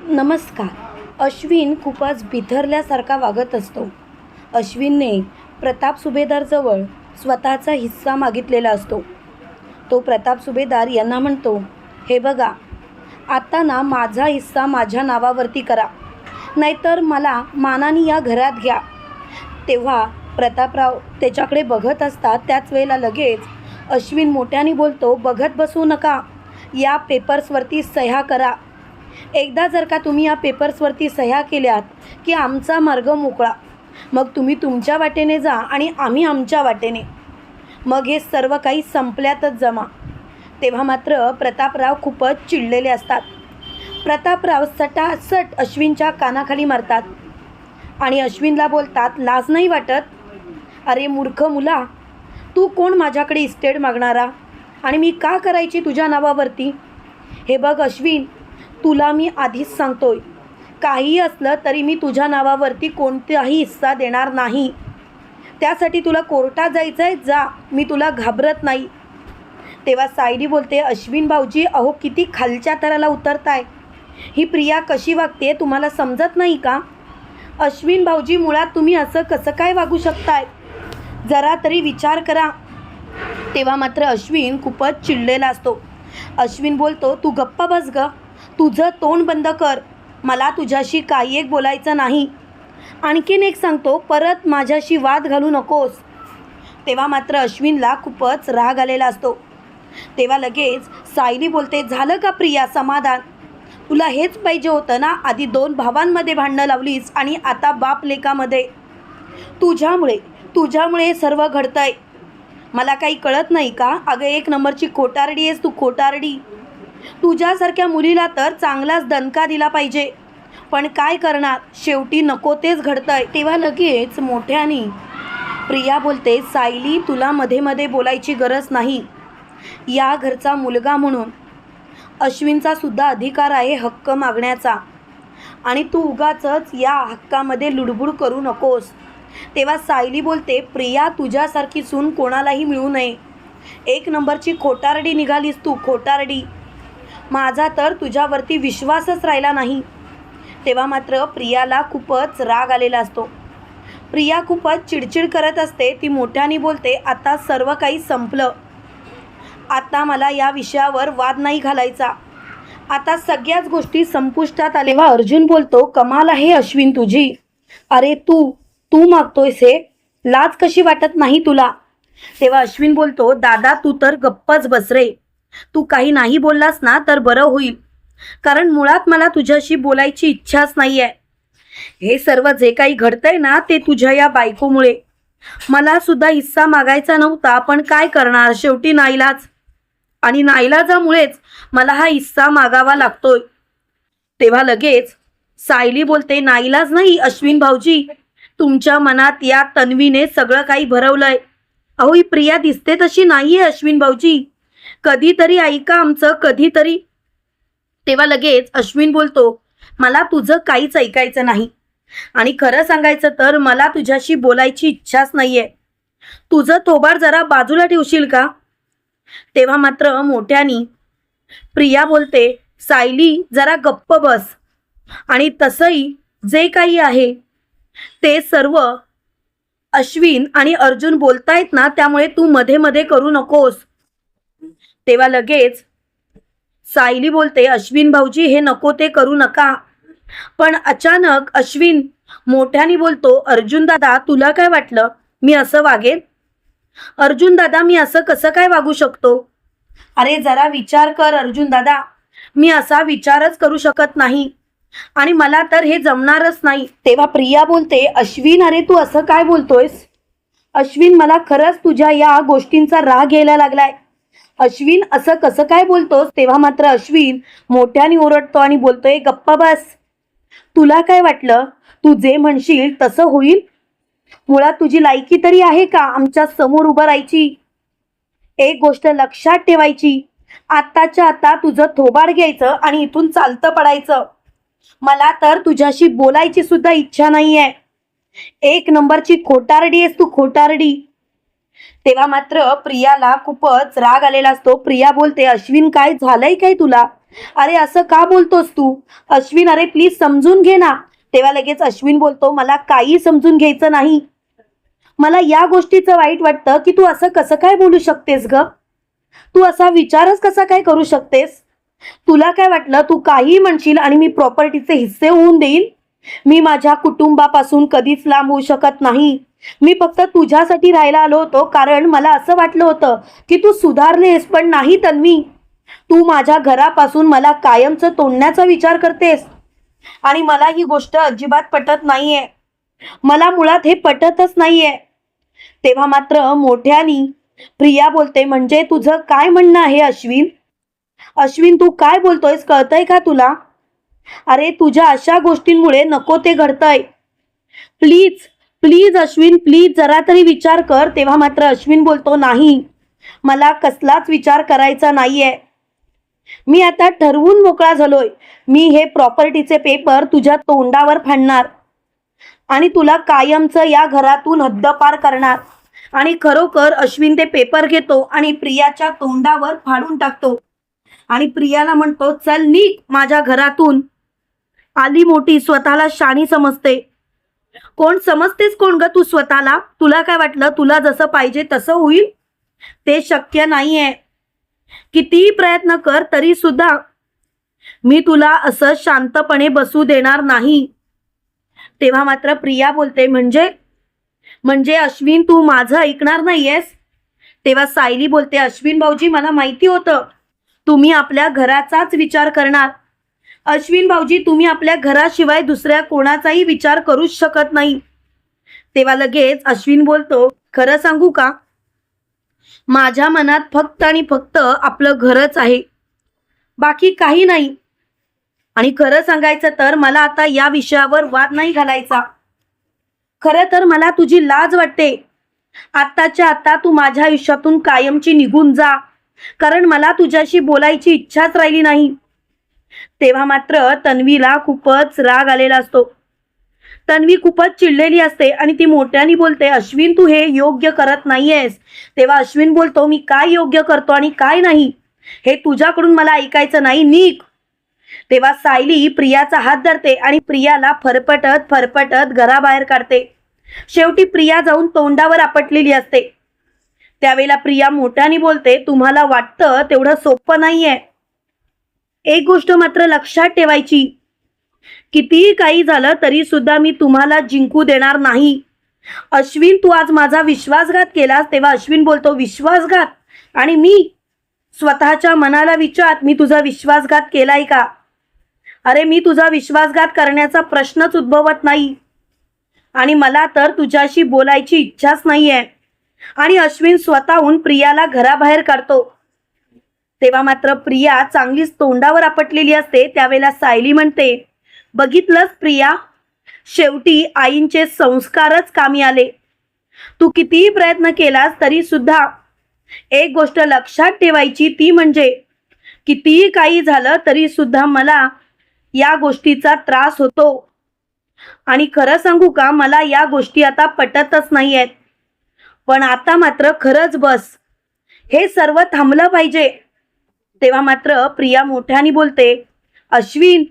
नमस्कार. अश्विन खूपच बिथरल्यासारखा वागत असतो. अश्विनने प्रताप सुभेदारजवळ स्वतःचा हिस्सा मागितलेला असतो. तो प्रताप सुभेदार यांना म्हणतो हे बघा आता ना माझा हिस्सा माझ्या नावावरती करा. नाहीतर मला मानाने या घरात घ्या. तेव्हा प्रतापराव त्याच्याकडे बघत असतात. त्याच वेळेला लगेच अश्विन मोठ्याने बोलतो बघत बसू नका. या पेपर्सवरती सह्या करा. एकदा जर का तुम्ही या पेपर्सवरती सह्या केल्यात की आमचा मार्ग मोकळा मग तुम्ही तुमच्या वाटेने जा आणि आम्ही आमच्या वाटेने. मग हे सर्व काही संपल्यातच जमा. तेव्हा मात्र प्रतापराव खूपच चिडलेले असतात. प्रतापराव सटासट अश्विनच्या कानाखाली मारतात आणि अश्विनला बोलतात लाज नाही वाटत? अरे मूर्ख मुला तू कोण माझ्याकडे इस्टेट मागणारा? आणि मी का करायची तुझ्या नावावरती? हे बघ अश्विन तुला मी आधीच सांगतोय. काहीही असलं तरी मी तुझ्या नावावरती कोणताही हिस्सा देणार नाही. त्यासाठी तुला कोर्टात जायचं आहे जा. मी तुला घाबरत नाही. तेव्हा सायडी बोलते अश्विन भाऊजी अहो किती खालच्या थराला उतरताय. ही प्रिया कशी वागते तुम्हाला समजत नाही का? अश्विन भाऊजी मुळात तुम्ही असं कसं काय वागू शकताय? जरा तरी विचार करा. तेव्हा मात्र अश्विन खूपच चिडलेला असतो. अश्विन बोलतो तू गप्पा बस ग. तुझं तोंड बंद कर. मला तुझ्याशी काही एक बोलायचं नाही. आणखीन एक सांगतो परत माझ्याशी वाद घालू नकोस. तेव्हा मात्र अश्विनला खूपच राग आलेला असतो. तेव्हा लगेच सायली बोलते झालं का प्रिया समाधान? तुला हेच पाहिजे होतं ना? आधी दोन भावांमध्ये भांडणं लावलीस आणि आता बाप लेकामध्ये. तुझ्यामुळे तुझ्यामुळे सर्व घडतंय. मला काही कळत नाही का? अगं एक नंबरची खोटारडी आहेस तू खोटारडी तुझ्यासारख्या मुलीला तर चांगलाच दणका दिला पाहिजे. पण काय करणार? शेवटी नको तेच घडतंय. तेव्हा लगेच मोठ्याने प्रिया बोलते सायली तुला मध्ये मध्ये बोलायची गरज नाही. या घरचा मुलगा म्हणून अश्विनचा सुद्धा अधिकार आहे हक्क मागण्याचा. आणि तू उगाचच या हक्कामध्ये लुडबुड करू नकोस. तेव्हा सायली बोलते प्रिया तुझ्यासारखी सून कोणालाही मिळू नये. एक नंबरची खोटारडी निघालीस तू खोटारडी. माझा तर तुझ्यावरती विश्वासच राहिला नाही. तेव्हा मात्र प्रियाला खूपच राग आलेला असतो. प्रिया खूपच चिडचिड करत असते ती मोठ्याने बोलते आता सर्व काही संपलं. आता मला या विषयावर वाद नाही घालायचा. आता सगळ्याच गोष्टी संपुष्टात आले तेव्हा अर्जुन बोलतो कमाल आहे अश्विन तुझी. अरे तू तू मागतोयस हे. लाज कशी वाटत नाही तुला? तेव्हा अश्विन बोलतो दादा तू तर गप्पच बस रे. तू काही नाही बोललास ना तर बरं होईल. कारण मुळात मला तुझ्याशी बोलायची इच्छाच नाही आहे हे सर्व जे काही घडतंय ना ते तुझ्या या बायकोमुळे. मला सुद्धा हिस्सा मागायचा नव्हता पण काय करणार? शेवटी नाईलाज. आणि नाईलाजामुळेच मला हा हिस्सा मागावा लागतोय. तेव्हा लगेच सायली बोलते नाईलाज नाही अश्विन भाऊजी. तुमच्या मनात या तन्वीने सगळं काही भरवलंय. अहो ही प्रिया दिसते तशी नाहीये अश्विन भाऊजी. कधीतरी ऐका आमचं कधीतरी. तेव्हा लगेच अश्विन बोलतो मला तुझं काहीच ऐकायचं नाही. आणि खरं सांगायचं तर मला तुझ्याशी बोलायची इच्छाच नाहीये. तुझं थोबाड जरा बाजूला ठेवशील का? तेव्हा मात्र मोठ्यानी प्रिया बोलते सायली जरा गप्प बस. आणि तसंही जे काही आहे ते सर्व अश्विन आणि अर्जुन बोलतायत ना त्यामुळे तू मध्ये मध्ये करू नकोस. तेव्हा लगेच सायली बोलते अश्विन भाऊजी हे नको ते करू नका. पण अचानक अश्विन मोठ्याने बोलतो अर्जुन दादा तुला काय वाटलं? मी असं वागेन? अर्जुन दादा मी असं कसं काय वागू शकतो? अरे जरा विचार कर अर्जुन दादा. मी असा विचारच करू शकत नाही. आणि मला तर हे जमणारच नाही. तेव्हा प्रिया बोलते अश्विन अरे तू असं काय बोलतोयस? अश्विन मला खरंच तुझ्या या गोष्टींचा राग यायला लागलाय. अश्विन असं कसं काय बोलतोस? तेव्हा मात्र अश्विन मोठ्याने ओरडतो आणि बोलतोय गप्पा बस. तुला काय वाटलं? तू जे म्हणशील तसं होईल. मुळात तुझी लायकी तरी आहे का आमच्यासमोर उभं राहायची? एक गोष्ट लक्षात ठेवायची. आत्ताच्या आता तुझं थोबाड घ्यायचं आणि इथून चालतं पडायचं. मला तर तुझ्याशी बोलायची सुद्धा इच्छा नाहीये. एक नंबरची खोटारडी आहेस तू खोटारडी. तेव्हा मात्र प्रियाला खूपच राग आलेला असतो. प्रिया बोलते अश्विन काय झालंय काय तुला? अरे असं का बोलतोस तू? अश्विन अरे प्लीज समजून घे ना. तेव्हा लगेच अश्विन बोलतो मला काही समजून घ्यायचं नाही. मला या गोष्टीचं वाईट वाटतं की तू असं कसं काय बोलू शकतेस ग? तू असा विचारच कसा काय करू शकतेस? तुला काय वाटलं? तू काही म्हणशील आणि मी प्रॉपर्टीचे हिस्से होऊन देईल? मी माझ्या कुटुंबापासून कधीच लांब होऊ शकत नाही. मी फक्त तुझ्यासाठी राहायला आलो होतो कारण मला असं वाटलं होतं की तू सुधारलेस पण नाही तन्वी. तू माझ्या घरापासून मला कायमचं तोडण्याचा विचार करतेस. आणि मला ही गोष्ट अजिबात पटत नाहीये. मला मुळात हे पटतच नाहीये. तेव्हा मात्र मोठ्यानी प्रिया बोलते म्हणजे तुझं काय म्हणणं आहे अश्विन? अश्विन तू काय बोलतोयस? कळतंय का तुला? अरे तुझ्या अशा गोष्टींमुळे नको ते घडतंय. प्लीज प्लीज अश्विन प्लीज जरा तरी विचार कर. तेव्हा मात्र अश्विन बोलतो नाही मला कसलाच विचार करायचा नाहीये. मी आता ठरवून मोकळा झालोय. मी हे प्रॉपर्टीचे पेपर तुझ्या तोंडावर फाडणार आणि तुला कायमचं या घरातून हद्दपार करणार. आणि खरोखर अश्विन ते पेपर घेतो आणि प्रियाच्या तोंडावर फाडून टाकतो. आणि प्रियाला म्हणतो चल निघ माझ्या घरातून. आली मोठी स्वतःला शाणी समजते. कोण समजतेस कोण ग तू स्वतःला? तुला काय वाटलं? तुला जसं पाहिजे तसं होईल. ते शक्य नाहीये. कितीही प्रयत्न कर तरी सुद्धा मी तुला असं शांतपणे बसू देणार नाही. तेव्हा मात्र प्रिया बोलते म्हणजे? म्हणजे अश्विन तू माझं ऐकणार नाहीयेस? तेव्हा सायली बोलते अश्विन भाऊजी मला माहिती होतं. तुम्ही आपल्या घराचाच विचार करणार. अश्विन भाऊजी तुम्ही आपल्या घराशिवाय दुसऱ्या कोणाचाही विचार करूच शकत नाही. तेव्हा लगेच अश्विन बोलतो खरं सांगू का? माझ्या मनात फक्त आणि फक्त आपलं घरच आहे. बाकी काही नाही. आणि खरं सांगायचं तर मला आता या विषयावर वाद नाही घालायचा. खरं तर मला तुझी लाज वाटते. आत्ताच्या आता तू माझ्या आयुष्यातून कायमची निघून जा. कारण मला तुझ्याशी बोलायची इच्छाच राहिली नाही. तेव्हा मात्र तन्वीला खूपच राग आलेला असतो. तन्वी खूपच चिडलेली असते आणि ती मोठ्याने बोलते अश्विन तू हे योग्य करत नाहीयेस. तेव्हा अश्विन बोलतो मी काय योग्य करतो आणि काय नाही? हे तुझ्याकडून मला ऐकायचं नाही निक तेव्हा सायली प्रियाचा हात धरते आणि प्रियाला फरफटत फरफटत घराबाहेर काढते. शेवटी प्रिया जाऊन तोंडावर आपटलेली असते. त्यावेळेला प्रिया मोठ्याने बोलते तुम्हाला वाटतं तेवढं सोपं नाहीये. एक गोष्ट मात्र लक्षात ठेवायची. कितीही काही झालं तरी सुद्धा मी तुम्हाला जिंकू देणार नाही. अश्विन तू आज माझा विश्वासघात केलास तेव्हा अश्विन बोलतो विश्वासघात? आणि मी? स्वतःच्या मनाला विचार मी तुझा विश्वासघात केलाय का? अरे मी तुझा विश्वासघात करण्याचा प्रश्नच उद्भवत नाही. आणि मला तर तुझ्याशी बोलायची इच्छाच नाहीये. आणि अश्विन स्वतःहून प्रियाला घराबाहेर काढतो. तेव्हा मात्र प्रिया चांगलीच तोंडावर आपटलेली असते त्यावेळेला सायली म्हणते बघितलंस प्रिया? शेवटी आईंचे संस्कारच कामी आले. तू कितीही प्रयत्न केलास तरी सुद्धा एक गोष्ट लक्षात ठेवायची ती म्हणजे कितीही काही झालं तरी सुद्धा मला या गोष्टीचा त्रास होतो. आणि खरं सांगू का मला या गोष्टी आता पटतच नाही आहेत पण आता मात्र खरंच बस. हे सर्व थांबलं पाहिजे. तेव्हा मात्र प्रिया मोठ्याने बोलते अश्विन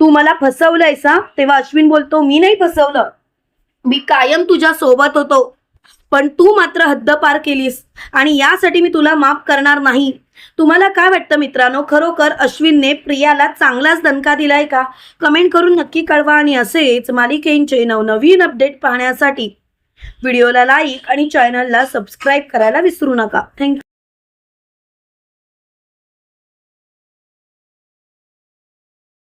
तू मला फसवलंयस हा? तेव्हा अश्विन बोलतो मी नाही फसवलं. मी कायम तुझ्या सोबत होतो. पण तू मात्र हद्द पार केलीस आणि यासाठी मी तुला माफ करणार नाही. तुम्हाला काय वाटतं मित्रांनो? खरोखर अश्विनने प्रियाला चांगलाच दणका दिलाय का? कमेंट करून नक्की कळवा आणि असेच मालिकेंचे नवनवीन अपडेट पाहण्यासाठी व्हिडिओला लाईक आणि चॅनलला सबस्क्राईब करायला विसरू नका. थँक्यू.